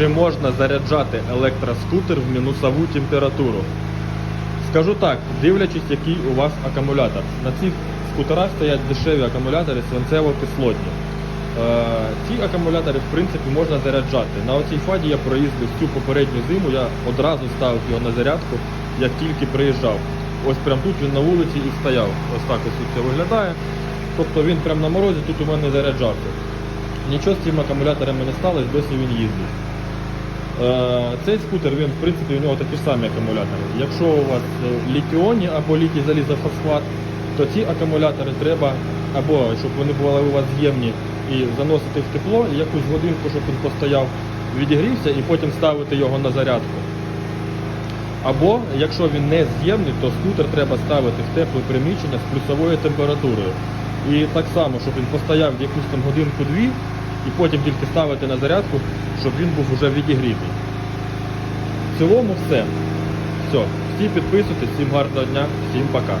чи можна заряджати електроскутер в мінусову температуру? Скажу так, дивлячись, який у вас акумулятор. На цих скутерах стоять дешеві акумулятори свинцево-кислотні. Е, ці акумулятори, в принципі, можна заряджати. На оцій фаді я проїздив всю попередню зиму, я одразу ставив його на зарядку, як тільки приїжджав. Ось прямо тут він на вулиці і стояв. Ось так ось це виглядає. Тобто він прямо на морозі тут у мене заряджався. Нічого з цим акумулятором не сталося, досі він їздить. Е, Цей скутер, він, в принципі, у нього такі ж самі акумулятори. Якщо у вас е, літіоні або літій залізофосфат, то ці акумулятори треба або щоб вони були у вас з'ємні і заносити в тепло, і якусь годинку, щоб він постояв, відігрівся і потім ставити його на зарядку. Або, якщо він не з'ємний, то скутер треба ставити в тепле приміщення з плюсовою температурою. І так само, щоб він постояв якусь там годинку-дві, і потім тільки ставити на зарядку, щоб він був вже відігрітий. В цілому все. Все. Всі підписуйтесь, всім гарного дня, всім пока.